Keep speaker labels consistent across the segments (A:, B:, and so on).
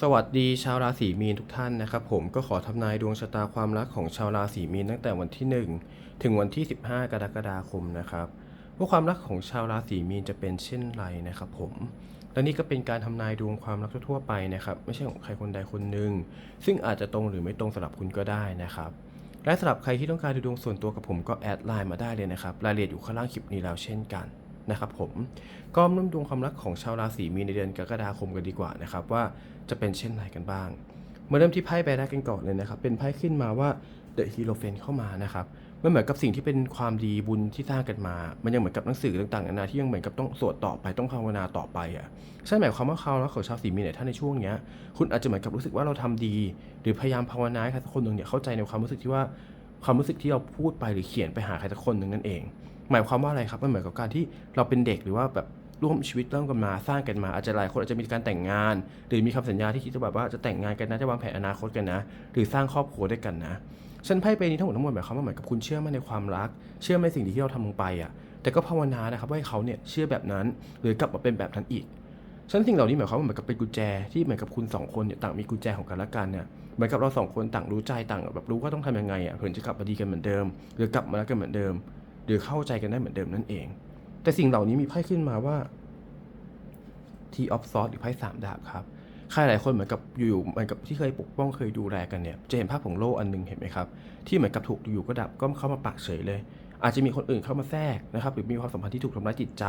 A: สวัสดีชาวราศีมีนทุกท่านนะครับ ผมก็ขอทำนายดวงชะตาความรักของชาวราศีมีนตั้งแต่วันที่ 1 ถึงวันที่ 15 กรกฎาคมนะครับว่าความรักของชาวราศีมีนจะเป็นเช่นไรนะครับ ผมและนี่ก็เป็นการทำนายดวงความรักทั่วไปนะครับไม่ใช่ของใครคนใดคนหนึ่งซึ่งอาจจะตรงหรือไม่ตรงสำหรับคุณก็ได้นะครับ และสำหรับใครที่ต้องการดูดวงส่วนตัวกับผมก็แอดไลน์มาได้เลยนะครับรายละเอียดอยู่ข้างล่างคลิปนี้แล้วเช่นกัน นะครับผมก็มาเริ่มดวงความรักของชาวราศีมีนในเดือนกรกฎาคมกันดีกว่านะครับว่าจะเป็นเช่นไรกันบ้าง มาเริ่มที่ไพ่ใบแรกกันก่อนเลยนะครับ เป็นไพ่ขึ้นมาว่า The Hero f a n เข้ามานะครับมันเหมือนกับสิ่งที่เป็นความดีบุญที่สร้างกันมา มันยังเหมือนกับหนังสือต่างๆนานาที่ยังเหมือนกับต้องสวดต่อไปต้องภาวนาต่อไปอะใช่หมายความว่าเขาแล้วของชาวสีมีเนี่ยถ้าในช่วงเนี้ยคุณอาจจะเหมือนกับรู้สึกว่าเราทำดี หรือพยายามภาวนาให้ใครสักคนหนึ่งเนี่ยเข้าใจในความรู้สึกที่ว่า ความรู้สึกที่เราพูดไปหรือเขียนไปหาใครสักคนหนึ่งนั่นเอง หมายความว่าอะไรครับมันเหมือนกับการที่เราเป็นเด็กหรือว่าแบบร่วมชีวิตริ่มกันมาสร้างกันมาอาจจะหลายคนอาจจะมีการแต่งงาน หรือมีคำสัญญาที่คิดจะแบบว่าจะแต่งงานกันนะจะวางแผนอนาคตกันนะ หรือสร้างครอบครัวด้วยกันนะฉันไพ่ไปนี้ทั้งหมดทั้งมวลหมายความว่าเหมือนกับคุณเชื่อมั่นในความรัก เชื่อมั่นสิ่งที่เราทำลงไปอะ แต่ก็ภาวนานะครับว่าให้เขาเนี่ยเชื่อแบบนั้น หรือกลับมาเป็นแบบนั้นอีกฉันสิ่งเหล่านี้หมายความว่าเหมือนกับเป็นกุญแจที่เหมือนกับคุณสองคนเนี่ยต่างมีกุญแจของกันและกันเนี่ย เหมือนกับเราสองคนต่างรู้ใจต่างแบบรู้ว่าต้องทำยังไงอะเพื่อจะกลับมาดีกันเหมือนเดิม หรือกลับมารักกันเหมือนเดิม หรือเข้าใจกันได้เหมือนเดิมนั่นเอง แต่สิ่งเหล่านี้มีไพ่ขึ้นมาว่าทีออฟซอสหรือไพ่สามดาบครับใครหลายคนเหมือนกับอยู่เหมือนกับที่เคยปกป้องเคยดูแลกันเนี่ยจะเห็นภาพของโลกอันหนึงเห็นไหมครับ ที่เหมือนกับถูกอยู่ก็ดับก็เข้ามาปากเฉยเลย อาจจะมีคนอื่นเข้ามาแทรกนะครับหรือมีความสัมพันธ์ที่ถูกทำร้ายจิตใจ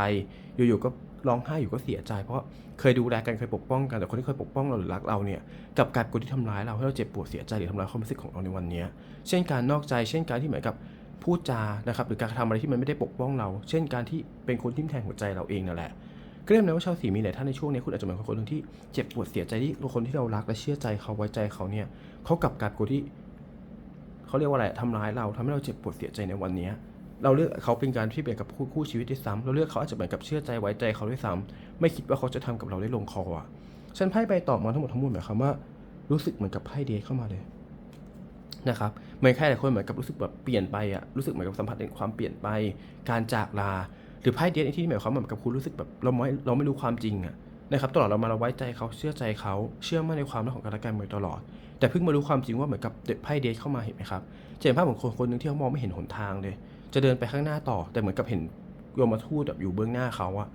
A: อยู่ๆก็ร้องไห้อยู่ก็เสียใจ เพราะเคยดูแลกันเคยปกป้องกันแต่คนที่เคยปกป้องเราหรือรักเราเนี่ยกับกลายเป็นคนที่ทำร้ายเราให้เราเจ็บปวดเสียใจหรือทำร้ายความรู้สึกของเราในวันนี้เช่นการนอกใจ เช่นการที่เหมือนกับพูดจานะครับหรือการทำอะไรที่มันไม่ได้ปกป้องเรา เช่นการที่เป็นคนทิ่มแทงหัวใจเราเองนั่นแหละก็เรียกได้ว่าชาวสีมีหลายท่านในช่วงนี้คุณอาจจะเหมือนคนหนึ่งที่เจ็บปวดเสียใจที่คนที่เรารักและเชื่อใจเขาไว้ใจเขาเนี่ยเขากลับกลายเป็นคนที่เขาเรียกว่าอะไรทำร้ายเราทำให้เราเจ็บปวดเสียใจในวันนี้ เราเลือกเขาเป็นการที่เป็นกับคู่คู่ชีวิตด้วยซ้ำเราเลือกเขาอาจจะเหมือนกับเชื่อใจไว้ใจเขาด้วยซ้ำไม่คิดว่าเขาจะทำกับเราได้ลงคออะฉันไพ่ใบตอบมาทั้งหมดทั้งมวลหมายความว่ารู้สึกเหมือนกับไพ่เดทเข้ามาเลยนะครับเหมือนใครหลายคนเหมือนกับรู้สึกแบบเปลี่ยนไปอะรู้สึกเหมือนกับสัมผัสถึงความเปลี่ยนไป การจากลา หรือไพ่เดทในที่นี้หมายความเหมือนกับคุณรู้สึกแบบเราไม่เราไม่รู้ความจริงอะนะครับตลอดเรามาเราไว้ใจเขาเชื่อใจเขาเชื่อมั่นในความรักของกันและกันมาตลอด แต่เพิ่งมารู้ความจริงว่าเหมือนกับไพ่เดทเข้ามาเห็นไหมครับเห็นภาพของคนคนหนึ่งที่เขามองไม่เห็นหนทางเลย จะเดินไปข้างหน้าต่อ แต่เหมือนกับเห็นโยมทูตแบบอยู่เบื้องหน้าเขาอะ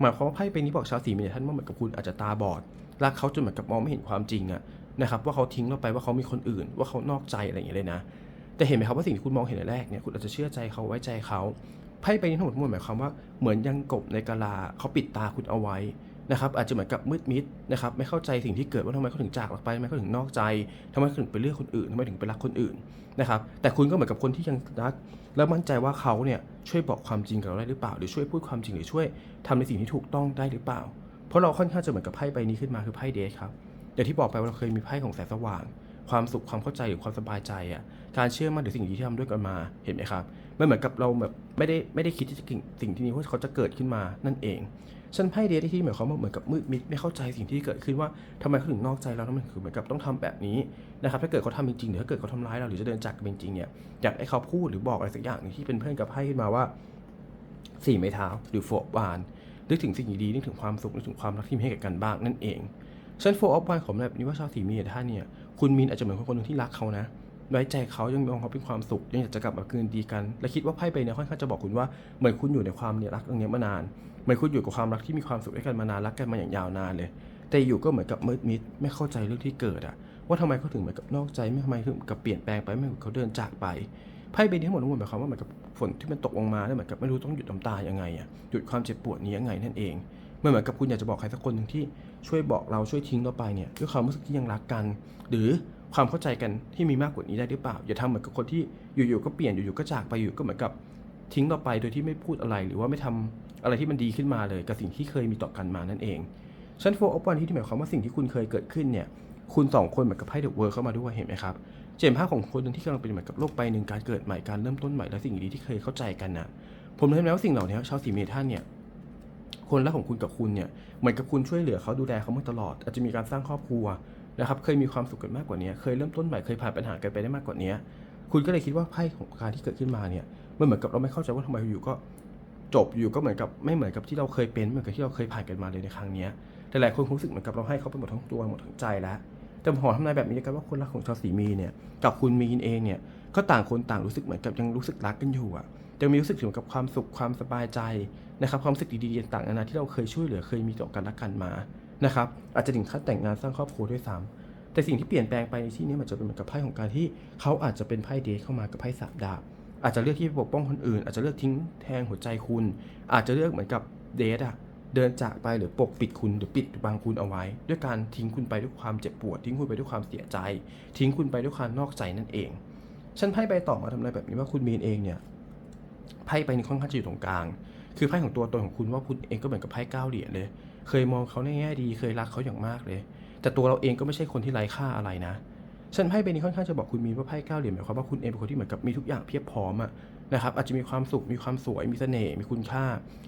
A: หมายความว่าไพ่เป็นนี้บอกชาวสีมีเนี่ยท่านว่าเหมือนกับคุณอาจจะตาบอดรักเขาจนเหมือนกับมองไม่เห็นความจริงอะนะครับว่าเขาทิ้งเราไปว่าเขามีคนอื่น ว่าเขานอกใจอะไรอย่างเงี้ยเลยนะ แต่เห็นไหมครับว่าสิ่งที่คุณมองเห็นแรกเนี่ยคุณอาจจะเชื่อใจเขาไว้ใจเขาไพ่ใบนี้ทั้งหมดทั้งมวลหมายความว่าเหมือนยังกบในกะลาเขาปิดตาคุณเอาไว้ นะครับอาจจะเหมือนกับมืดมิดนะครับไม่เข้าใจสิ่งที่เกิดว่าทำไมเขาถึงจากเราไปทำไมเขาถึงนอกใจทำไมเขาถึงไปเลือกคนอื่นทำไมถึงไปรักคนอื่นนะครับแต่คุณก็เหมือนกับคนที่ยังรัก แล้วมั่นใจว่าเขาเนี่ยช่วยบอกความจริงกับเราได้หรือเปล่า หรือช่วยพูดความจริงหรือช่วยทำในสิ่งที่ถูกต้องได้หรือเปล่า เพราะเราค่อนข้างจะเหมือนกับไพ่ใบนี้ขึ้นมาคือไพ่เดทครับอย่างที่บอกไปว่าเราเคยมีไพ่ของแสงสว่าง ความสุขความเข้าใจหรือความสบายใจอะการเชื่อมั่นหรือสิ่งดีที่ทำด้วยกันมาเห็นไหมครับมันเหมือนกับเราแบบไม่ได้ไม่ได้คิดที่จะสิ่งที่นี้ว่าเขาจะเกิดขึ้นมานั่นเอง ฉันไพ่เดทที่หมายความว่าเหมือนกับมืดมิดไม่เข้าใจสิ่งที่เกิดขึ้นว่าทำไมเขาถึงนอกใจเราทำไมคือเหมือนกับต้องทำแบบนี้นะครับถ้าเกิดเขาทำจริงๆหรือถ้าเกิดเขาทำร้ายเราหรือจะเดินจากกันจริงๆเนี่ยอยากให้เขาพูดหรือบอกอะไรสักอย่างหนึ่งที่เป็นเพื่อนกับไพ่ขึ้นมาว่าสี่ไม้เท้าหรือโฟบานนึกถึงสิ่งดีๆนึกถึงความสุขนึกถึงความรักที่มีให้กับกันบ้างนั่นเองฉันโฟออฟวันของแบบนี้ว่าชาวสีมีนท่านเนี่ยคุณมีนอาจจะเหมือนคนคนหนึ่งที่รักเขานะไว้ใจเขายังมองเขาเป็นความสุขยังอยากจะกลับมาคืนดีกัน และคิดว่าไพ่ใบเนี้ค่อนข้างจะบอกคุณว่าเหมือนคุณอยู่ในความเนี่ยรักตรงนี้มานาน มือนคุณอยู่กับความรักที่มีความสุขด้วยกันมานานรักกันมาอย่างยาวนานเลย แต่อยู่ก็เหมือนกับมืดมิดไม่เข้าใจเรื่องที่เกิดอะว่าทำไมเขาถึงเหมือนกับนอกใจไม่ทำไมถึงกับเปลี่ยนแปลงไปไม่เหมือนเขาเดินจากไปไพ่ใบนี้ทั้งหมดทั้งมวลหมายความว่าเหมือนกับฝนที่มันตกลงมาแล้วเหมือนกับไม่รู้ต้องหยุดน้ำตายังไงอะหยุดความเจ็บปวดนี้ยังไงนั่นเองมันเหมือนกับคุณอยากจะบอกใครสักคนหนึ่งที่ช่วยบอกเราช่วยทิ้งเราไปเนี่ยด้วยความรู้สึกที่ยังรักกัน หรือความเข้าใจกันที่มีมากกว่านี้ได้หรือเปล่า อย่าทำเหมือนกับคนที่อยู่ๆก็เปลี่ยนอยู่ๆก็จากไปอยู่ก็เหมือนกับทิ้งเราไปโดยที่ไม่พูดอะไรหรือว่าไม่ทำ อะไรที่มันดีขึ้นมาเลยกับสิ่งที่เคยมีต่อกันมานั่นเองชั้นโฟออฟวันที่หมายความว่าสิ่งที่คุณเคยเกิดขึ้นเนี่ยคุณสองคนเหมือนกับไพ่เดอะเวิร์เข้ามาด้วยเห็นไหมครับเจมภาพของคนที่กำลังเป็นเหมือนกับโลกใบหนึ่งการเกิดใหม่การเริ่มต้นใหม่และสิ่งดีๆที่เคยเข้าใจกันนะผมเลยแล้วว่าสิ่งเหล่านี้ชาวสีเมทันเนี่ยคนรักของคุณกับคุณเนี่ยเหมือนกับคุณช่วยเหลือเขาดูแลเขามาตลอด อาจจะมีการสร้างครอบครัวนะครับเคยมีความสุขกันมากกว่านี้เคยเริ่มต้นใหม่เคยผ่านปัญหากันไปได้มากกว่านี้คุณก็เลยคิดว่าไพ่ของการที่เกิดขึ้นมาเนี่ยมันเหมือนกับเราไม่เข้าใจว่าทำไมอยู่ก็ จบอยู่ก็เหมือนกับไม่เหมือนกับที่เราเคยเป็นเหมือนกับที่เราเคยผ่านกันมาเลยในครั้งนี้แต่หลายคนรู้สึกเหมือนกับเราให้เขาไปหมดทั้งตัวหมดทั้งใจแล้วแต่ผมขอทำนายแบบนี้นะครับว่าคนรักของชาวสีมีเนี่ยกับคุณมีนเองเนี่ยก็ต่างคนต่างรู้สึกเหมือนกับยังรู้สึกรักกันอยู่อะยังมีรู้สึกถึงกับความสุขความสบายใจนะครับความรู้สึกดีๆต่างๆนานาที่เราเคยช่วยเหลือเคยมีต่อกันและกันมานะครับอาจจะถึงขั้นแต่งงานสร้างครอบครัวด้วยซ้ำแต่สิ่งที่เปลี่ยนแปลงไปในที่นี้มันจะเป็นเหมือนกับไพ่ของการที่เขาอาจจะเป็นไพ่เดทเข้ามากับไพ่สามดาบ อาจจะเลือกที่ปกป้องคนอื่น อาจจะเลือกทิ้งแทงหัวใจคุณ อาจจะเลือกเหมือนกับเดทอะเดินจากไปหรือปกปิดคุณหรือปิดบังคุณเอาไว้ ด้วยการทิ้งคุณไปด้วยความเจ็บปวด ทิ้งคุณไปด้วยความเสียใจ ทิ้งคุณไปด้วยความนอกใจนั่นเอง ฉันไพ่ใบต่อมาทำอะไรแบบนี้ว่าคุณมีนเองเนี่ยไพ่ใบนี้ค่อนข้างจะอยู่ตรงกลาง คือไพ่ของตัวตนของคุณว่าคุณเองก็เหมือนกับไพ่เก้าเหรียญเลย เคยมองเขาในแง่ดี เคยรักเขาอย่างมากเลย แต่ตัวเราเองก็ไม่ใช่คนที่ไร้ค่าอะไรนะ ฉันไพ่ใบนี้ค่อนข้างจะบอกคุณมีนว่าไพ่เก้าเหรียญหมายความว่าคุณเองเป็นคนที่เหมือนกับมีทุกอย่างเพียบพร้อมอะนะครับอาจจะมีความสุขมีความสวยมีเสน่ห์มีคุณค่า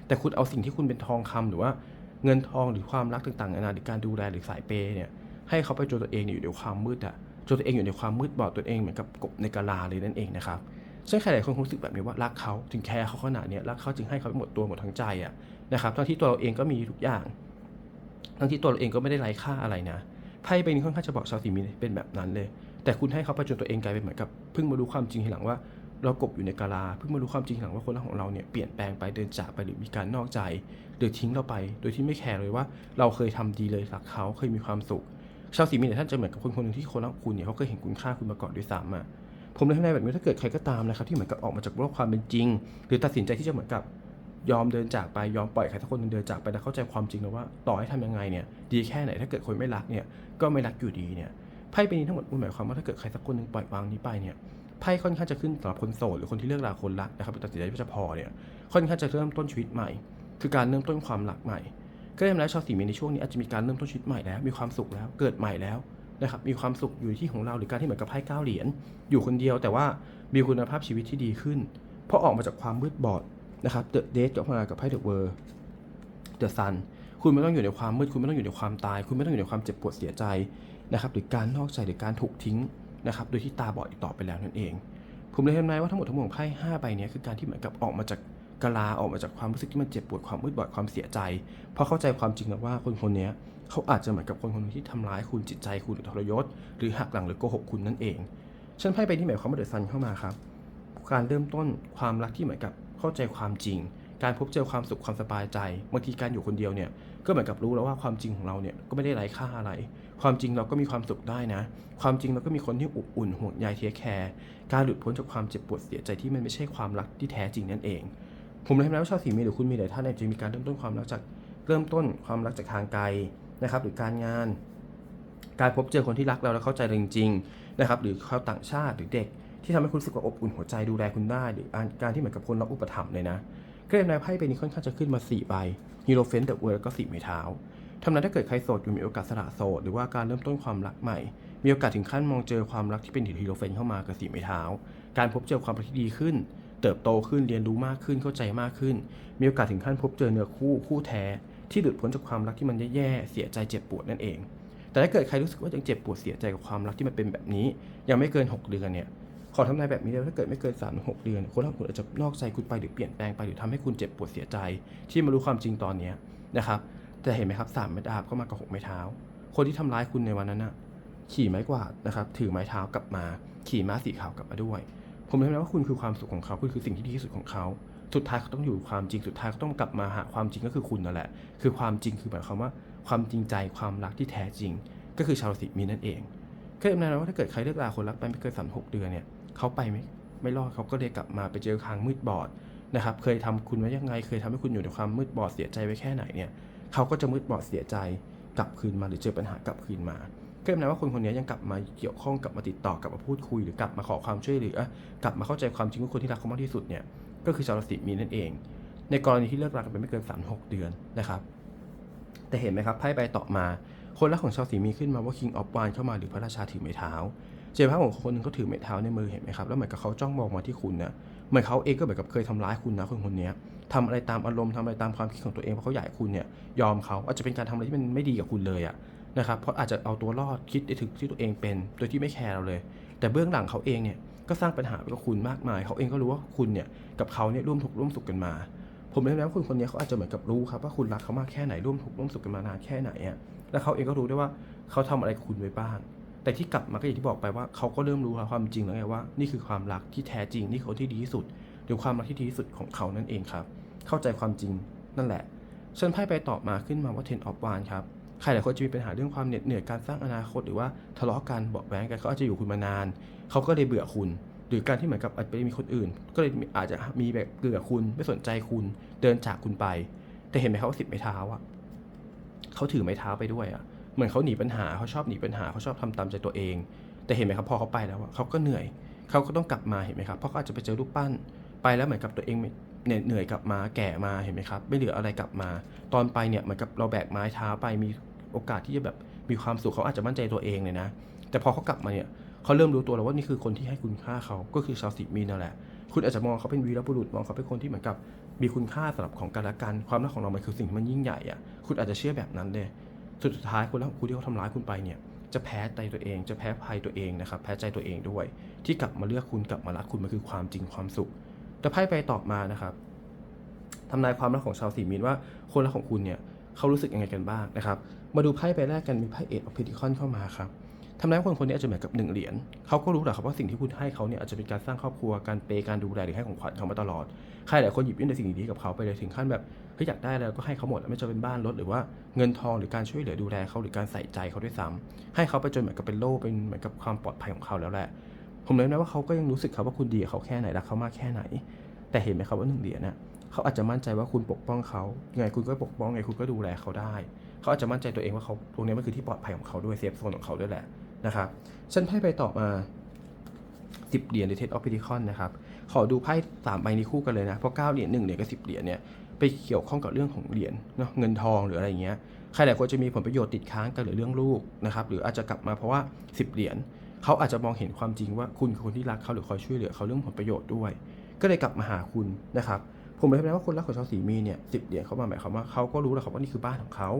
A: แต่คุณเอาสิ่งที่คุณเป็นทองคำหรือว่าเงินทองหรือความรักต่างๆนานาหรือการดูแลหรือสายเปย์เนี่ยให้เขาไปจนตัวเองอยู่ในความมืดอะจนตัวเองอยู่ในความมืดบอดตัวเองเหมือนกับกบในกะลาเลยนั่นเองนะครับซึ่งใครหลายคนคงรู้สึกแบบนี้ว่ารักเขาถึงแคร์เขาขนาดนี้รักเขาจึงให้เขาไปหมดตัวหมดทั้งใจอะนะครับทั้งที่ตัวเราเองก็มีทุกอย่าง ทั้งที่ตัวเราเองก็ไม่ได้ไร้ค่าอะไรนะ ไพ่ใบนี้ค่อนข้างจะบอกชาวสีมีนเป็นแบบนั้นเลย แต่คุณให้เขาไปจนตัวเองกลายเป็นเหมือนกับเพิ่งมารู้ความจริงทีหลังว่า เรากบอยู่ในกาลาเพิ่งมารู้ความจริงทีหลังว่าคนรักของเราเนี่ยเปลี่ยนแปลงไปเดินจากไปหรือมีการนอกใจหรือทิ้งเราไป โดยที่ไม่แคร์เลยว่า เราเคยทำดีเลยรักเขาเคยมีความสุข ชาวสีมีนเนี่ยท่านจะเหมือนกับคนคนหนึ่งที่คนรักคุณเนี่ยเขาเคยเห็นคุณค่าคุณมาก่อนด้วยซ้ำอะผมเลยทำนายแบบนี้ถ้าเกิดใครก็ตามนะครับที่เหมือนกับออกมาจากโลกความเป็นจริง หรือตัดสินใจที่จะเหมือนกับ ยอมเดินจากไปยอมปล่อยใครสักคนหนึ่งเดินจากไปแล้วเข้าใจความจริงแล้วว่า ต่อให้ทำยังไงเนี่ยดีแค่ไหนถ้าเกิดคนไม่รักเนี่ยก็ไม่รักอยู่ดีเนี่ยไพ่ใบนี้ทั้งหมดมันหมายความว่าถ้าเกิดใครสักคนหนึ่งปล่อยวางนี้ไปเนี่ยไพ่ค่อนข้างจะขึ้นสำหรับคนโสดหรือคนที่เลิกราคนรักนะครับตัดสินใจที่จะพอเนี่ยค่อนข้างจะเริ่มต้นชีวิตใหม่ คือการเริ่มต้นความรักใหม่ ก็ยังแล้วชาวสีมีในช่วงนี้อาจจะมีการเริ่มต้นชีวิตใหม่แล้ว มีความสุขแล้วเกิดใหม่แล้วนะครับมีความสุขอยู่ที่ของเราหรือการที่เหมือนกับไพ่เก้าเหรียญอยู่คนเดียว แต่ว่ามีคุณภาพชีวิตที่ดีขึ้น เพราะออกมาจากความมืดบอด นะครับเดอะเดทกับมากับไพ่เดอะเวอร์เดอะซันคุณไม่ต้องอยู่ในความมืด คุณไม่ต้องอยู่ในความตาย คุณไม่ต้องอยู่ในความเจ็บปวดเสียใจนะครับหรือการนอกใจหรือการถูกทิ้งนะครับโดยที่ตาบอดอีกต่อไปแล้วนั่นเอง ผมเลยทำนายว่าทั้งหมดทั้งมวลของไพ่ห้าใบนี้คือการที่เหมือนกับออกมาจากกลาออกมาจากความรู้สึกที่มันเจ็บปวดความมืดบอดความเสียใจ เพราะเข้าใจความจริงแล้วว่าคนคนนี้เขาอาจจะเหมือนกับคนคนหนึงที่ทำร้ายคุณจิตใจคุณหรือทรยศ หรือหักหลังหรือโกหกคุณนั่นเอง ฉันไพ่ใบที่หมายความว่าเดอะซันเข้ามาครับ การเริ่มต้นความรักที่เหมือนกับ เข้าใจความจริง การพบเจอความสุขความสบายใจบางทีการอยู่คนเดียวเนี่ยก็เหมือนกับรู้แล้วว่าความจริงของเราเนี่ยก็ไม่ได้ไร้ค่าอะไร ความจริงเราก็มีความสุขได้นะ ความจริงเราก็มีคนที่อบอุ่นห่วงใยเทคแคร์การหลุดพ้นจากความเจ็บปวดเสียใจที่มันไม่ใช่ความรักที่แท้จริงนั่นเอง ผมเลยทำแล้วาชาวสีมีหรือคุณมีหลายท่านเนี่ยจะมีการเริ่มต้นความรักจากเริ่มต้นความรักจากทางไกลนะครับหรือการงาน การพบเจอคนที่รักเราและเข้าใจเราจริงๆนะครับหรือชาวต่างชาติหรือเด็ก ที่ทำให้คุณรู้สึกว่าอบอุ่นหัวใจดูแลคุณได้หรือการที่เหมือนกับคนรับอุปถัมภ์เลยนะเก็เลยนายไพ่ใบนี้ค่อนข้างจะขึ้นมา4ใบฮีโรเฟนเดอะเวิร์แล้วก็สี่ไม้เท้าทำนั้นถ้าเกิดใครโสดอยู่มีโอกาสสละโสดหรือว่าการเริ่มต้นความรักใหม่ มีโอกาสถึงขั้นมองเจอความรักที่เป็นฮีโรเฟนเข้ามากับสี่ไม้เท้า การพบเจอความรักที่ดีขึ้น เติบโตขึ้นเรียนรู้มากขึ้นเข้าใจมากขึ้น มีโอกาสถึงขั้นพบเจอเนื้อคู่คู่แท้ ที่หลุดพ้นจากความรักที่มันแย่ๆเสียใจเจ็บปวดนั่นเอง แต่ถ้าเกิดใครรู้สึกว่ายังเจ็บปวดเสียใจกับความรักที่มันเป็นแบบนี้ ยังไม่เกิน 6 เดือนเนี่ย ขอทำนายแบบนี้เลยถ้าเกิดไม่เกิน3ามหกเดือน คนรักคุณอาจจะนอกใจคุณไปหรือเปลี่ยนแปลงไปหรือทำให้คุณเจ็บปวดเสียใจ ที่มารู้ความจริงตอนนี้นะครับแต่เห็นไหมครับสามไม้ดาบเข้ามากับหกไม้เท้า คนที่ทำร้ายคุณในวันนั้นน่ะขี่ไม้กวาดนะครับถือไม้เท้ากลับมา ขี่ม้าสีขาวกลับมาด้วย ผมเลยทำว่าคุณคือความสุขของเขาคุณคือสิ่งที่ดีที่สุดของเขาสุดท้ายเขาต้องอยู่ความจริงสุดท้ายเขาต้องกลับมาหาความจริงก็คือคุณนั่นแหละ คือความจริงคือหมายความว่าความจริงใจความรักที่แท้จริง ก็คือชาวราศีมีนนั่นเองเลยทำนายว่าถ้าเกิดใครเลิกลาคนรักไปไม่เกินสามหกเดือนเนี่ย เขาไปไม่ไม่รอดเขาก็เลยกลับมาไปเจอทางมืดบอดนะครับ เคยทำคุณไว้ยังไง เคยทำให้คุณอยู่ในความมืดบอดเสียใจไว้แค่ไหนเนี่ยเขาก็จะมืดบอดเสียใจกลับคืนมาหรือเจอปัญหากลับคืนมาก็เลยทำนายว่าคนคนนี้ยังกลับมาเกี่ยวข้องกลับมาติดต่อกลับมาพูดคุยหรือกลับมาขอความช่วยเหลือกลับมาเข้าใจความจริงของคนที่รักเขามากที่สุดเนี่ยก็คือชาวราศีมีนนั่นเอง ในกรณีที่เลิกรากันไปไม่เกิน 3 6 เดือนนะครับแต่เห็นไหมครับไพ่ใบต่อมา คนรักของชาวสีมีขึ้นมาว่า King of w a n d เข้ามาหรือพระราชาถือไม้เท้า เจอภาพของคนหนึงเขาถือไม้เท้าในมือเห็นไหมครับ แล้วเหมือนกับเขาจ้องมองมาที่คุณนะเหมือนเขาเองก็เหมือนกับเคยทำร้ายคุณนะคนคนนี้ทำอะไรตามอารมณ์ทำอะไรตามความคิดของตัวเองเพราะเขาอยากให้คุณเนี่ยยอมเขาอาจจะเป็นการทำอะไรที่มันไม่ดีกับคุณเลยอะนะครับเพราะอาจจะเอาตัวรอดคิดได้ถึงที่ตัวเองเป็น โดยที่ไม่แคร์เราเลย แต่เบื้องหลังเขาเองเนี่ยก็สร้างปัญหาไว้กับคุณมากมาย เขาเองก็รู้ว่าคุณเนี่ยกับเขาเนี่ยร่วมทุกข์ร่วมสุขกันมา ผมเลยนะว่าคนคนนี้เขาอาจจะเหมือนกับรู้ครับว่าคุณรักเขามากแค่ไหนร่วมทุกข์ร่วมสุขกันมานานแค่ไหนอะแล้วเขาเองก็รู้ด้วยว่าเขาทำอะไรกับคุณไว้บ้าง แต่ที่กลับมาก็อย่างที่บอกไปว่าเขาก็เริ่มรู้ความจริงแล้วไงว่านี่คือความรักที่แท้จริงนี่คือคนที่ดีที่สุด หรือความรักที่ดีที่สุดของเขานั่นเองครับ เข้าใจความจริงนั่นแหละเชิญไพ่ไปตอบมาขึ้นมาว่า ten of wands ครับใครหลายคนจะมีปัญหาเรื่องความเหน็ดเหนื่อยการสร้างอนาคตหรือว่าทะเลาะกันเบาะแว้งกันเขาอาจจะอยู่คุณมานาน เขาก็เลยเบื่อคุณ หรือการที่เหมือนกับอาจจะไปมีคนอื่น ก็เลยอาจจะมีแบบเบื่อคุณไม่สนใจคุณเดินจากคุณไป แต่เห็นไหมครับว่าสิบไม้เท้าอะเขาถือไม้เท้าไปด้วยอะ เหมือนเขาหนีปัญหาเขาชอบหนีปัญหาเขาชอบทำตามใจตัวเอง แต่เห็นไหมครับพอเขาไปแล้วเขาก็เหนื่อยเขาก็ต้องกลับมาเห็นไหมครับเพราะเขาอาจจะไปเจอรูปปั้น ไปแล้วเหมือนกับตัวเองเหนื่อยกลับมาแก่มาเห็นไหมครับ ไม่เหลืออะไรกลับมา ตอนไปเนี่ยเหมือนกับเราแบกไม้เท้าไปมีโอกาสที่จะแบบมีความสุขเขาอาจจะมั่นใจตัวเองเลยนะ แต่พอเขากลับมาเนี่ยเขาเริ่มรู้ตัวแล้วว่านี่คือคนที่ให้คุณค่าเขาก็คือชาวสิมีนนั่นแหละคุณอาจจะมองเขาเป็นวีรบุรุษมองเขาเป็นคนที่เหมือนกับมีคุณค่าสำหรับของกันและกัน ความรักของเรามันคือสิ่งที่มันยิ่งใหญ่อะคุณอาจจะเชื่อแบบนั้นเลย สุดท้ายคนรักของคุณที่เขาทำร้ายคุณไปเนี่ยจะแพ้ใจตัวเอง จะแพ้ภัยตัวเองนะครับแพ้ใจตัวเองด้วย ที่กลับมาเลือกคุณกลับมารักคุณมันคือความจริงความสุข แต่ไพ่ไปตอบมานะครับทำนายความรักของชาวสีมีนว่าคนรักของคุณเนี่ยเขารู้สึกยังไงกันบ้างนะครับ มาดูไพ่ใบแรกกันมีไพ่เอ็ดออฟเพดิคอนเข้ามาครับ ทำนายคนคนนี้อาจจะเหมือนกับหนึ่งเหรียญเขาก็รู้แหละครับว่าสิ่งที่คุณให้เขาเนี่ยอาจจะเป็นการสร้างครอบครัวการเปย์การดูแลหรือให้ของขวัญเขามาตลอดใครหลายคนหยิบยื่นในสิ่งดีๆกับเขาไปเลยถึงขั้นแบบเฮ้ยอยากได้อะไรก็ให้เขาหมดไม่ว่าจะเป็นบ้านรถหรือว่าเงินทองหรือการช่วยเหลือดูแลเขาหรือการใส่ใจเขาด้วยซ้ำให้เขาไปจนเหมือนกับเป็นโล่เป็นเหมือนกับความปลอดภัยของเขาแล้วแหละผมเลยนะว่าเขาก็ยังรู้สึกครับว่าคุณดีกับเขาแค่ไหนรักเขามากแค่ไหน แต่เห็นไหมครับว่าหนึ่งเหรียญน่ะเขาอาจจะมั่นใจว่าคุณปกป้องเขาไงคุณก็ปกป้องไงคุณก็ดูแลเขาได้ เขาอาจจะมั่นใจตัวเองว่าเขาตรงนี้มันคือที่ปลอดภัยของเขาด้วยเซฟโซนของเขาด้วยแหละ นะครับ ฉันไพ่ไปต่อมาสิบเหรียญในเทสออฟพิทิคอนนะครับ ขอดูไพ่สามใบนี้คู่กันเลยนะ เพราะเก้าเหรียญหนึ่งเหรียญกับสิบเหรียญเนี่ยไปเกี่ยวข้องกับเรื่องของเหรียญเนาะเงินทองหรืออะไรเงี้ยใครหลายคนจะมีผลประโยชน์ติดค้างกันหรือเรื่องลูกนะครับ หรืออาจจะกลับมาเพราะว่าสิบเหรียญเขาอาจจะมองเห็นความจริงว่าคุณคือคนที่รักเขาหรือคอยช่วยเหลือเขาเรื่องผลประโยชน์ด้วย ก็เลยกลับมาหาคุณนะครับผมเลยนะว่าคนรักของชาวสีมีเนี่ยสิบเหรียญเขามาหมายความว่าเขาก็รู้แล้วครับว่านี่คือบ้านของเขา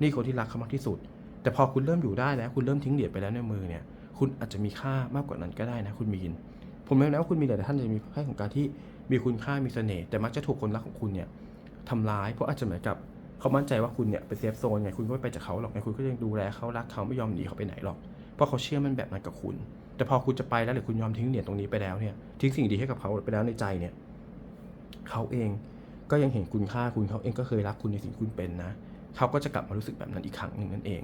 A: นี่คนที่รักเขามากที่สุด แต่พอคุณเริ่มอยู่ได้แล้ว คุณเริ่มทิ้งเหรียญไปแล้วในมือเนี่ย คุณอาจจะมีค่ามากกว่านั้นก็ได้นะคุณมีน ผมเลยนะว่าคุณมีหลายท่านจะมีไพ่ของการที่มีคุณค่ามีเสน่ห์แต่มักจะถูกคนรักของคุณเนี่ยทำร้ายเพราะอาจจะเหมือนกับเขามั่นใจว่าคุณเนี่ยเป็นเซฟโซนไงคุณก็ไม่ไปจากเขาหรอกไงคุณก็ยังดูแลเขารักเขาไม่ยอมหนีเขาไปไหนหรอก เพราะเขาเชื่อมันแบบนั้นกับคุณ แต่พอคุณจะไปแล้วหรือคุณยอมทิ้งเหรียญตรงนี้ไปแล้วเนี่ยทิ้งสิ่งดีให้กับเขาไปแล้วในใจเนี่ยเขาเองก็ยังเห็นคุณค่าคุณเขาเองก็เคยรักคุณในสิ่งคุณเป็นนะ เขาก็จะกลับมารู้สึกแบบนั้นอีกครั้งหนึ่งนั่นเอง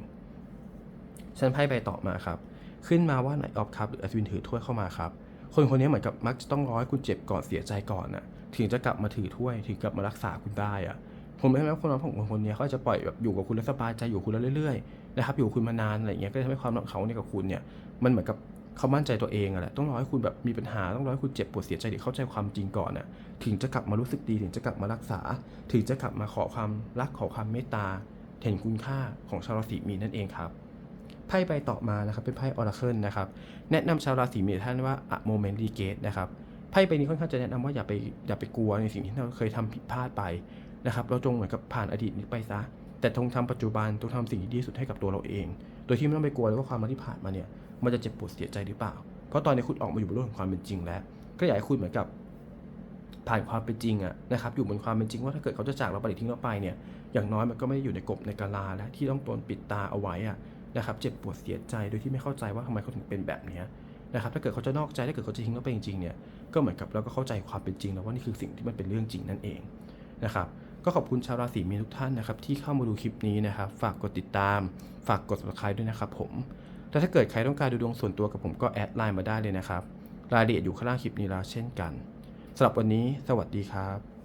A: ฉันไพ่ใบต่อมาครับ ขึ้นมาว่าไหนออฟครับหรืออัศวินถือถ้วยเข้ามาครับ คนคนนี้เหมือนกับมักจะต้องร้อให้คุณเจ็บก่อนเสียใจก่อนน่ะ ถึงจะกลับมาถือถ้วย ถึงกลับมารักษาคุณได้อะผมไม่ใช่ว่าคนรักของคนคนนี้เขาจะปล่อยแบบอยู่กับคุณแล้วสบายใจอยู่คุณแล้วเรื่อยๆนะครับ อยู่คุณมานานอะไรเงี้ย ก็จะทำให้ความรักของเขาเนี่ยกับคุณเนี่ย มันเหมือนกับเขามั่นใจตัวเองอะแหละ ต้องรอให้คุณแบบมีปัญหา ต้องรอให้คุณเจ็บปวดเสียใจหรือเข้าใจความจริงก่อนน่ะ ถึงจะกลับมารู้สึกดี ถึงจะกลับมารักษา ถึงจะกลับมาขอความรักขอความเมตตา เห็นคุณค่าของชาวราศีมีนนั่นเองครับ ไพ่ใบต่อมานะครับเป็นไพ่ออราเคิลนะครับแนะนำชาวราศีเมีนท่านว่าอะโมเมนต์ดีเกตนะครับไพ่ใบนี้ค่อนข้างจะแนะนำว่าอย่าไปอย่าไปกลัวในสิ่งที่เราเคยทำผิดพลาดไปนะครับเราจงเหมือนกับผ่านอดีตนี้ไปซะ แต่จงทำปัจจุบันจงทำสิ่งที่ดีที่สุดให้กับตัวเราเอง โดยที่ไม่ต้องไปกลัวเลยว่าความรักที่ผ่านมาเนี่ยมันจะเจ็บปวดเสียใจหรือเปล่า เพราะตอนนี้คุณออกมาอยู่บนโลกของความเป็นจริงแล้ว ก็อยากให้คุณเหมือนกับผ่านความเป็นจริงอะนะครับอยู่บนความเป็นจริงว่าถ้าเกิดเขาจะจากเราไปหรือทิ้งเราไปเนี่ยอย่างน้อยมันก็ไม่ได้อยู่ในกบในกาลาและที่ต้องโดนปิดตาเอาไว้อะ นะครับเจ็บปวดเสียใจโดยที่ไม่เข้าใจว่าทำไมเขาถึงเป็นแบบนี้นะครับถ้าเกิดเขาจะนอกใจถ้าเกิดเขาจะทิ้งเราไปจริงๆเนี่ยก็เหมือนกับเราก็เข้าใจความเป็นจริงแล้วว่านี่คือสิ่งที่มันเป็นเรื่องจริงนั่นเองนะครับก็ขอบคุณชาวราศีมีนทุกท่านนะครับที่เข้ามาดูคลิปนี้นะครับฝากกดติดตาม ฝากกด subscribe ด้วยนะครับผมแต่ถ้าเกิดใครต้องการดูดวงส่วนตัวกับผมก็แอดไลน์มาได้เลยนะครับรายละเอียดอยู่ข้างล่างคลิปนี้แล้วเช่นกันสำหรับวันนี้ สวัสดีครับ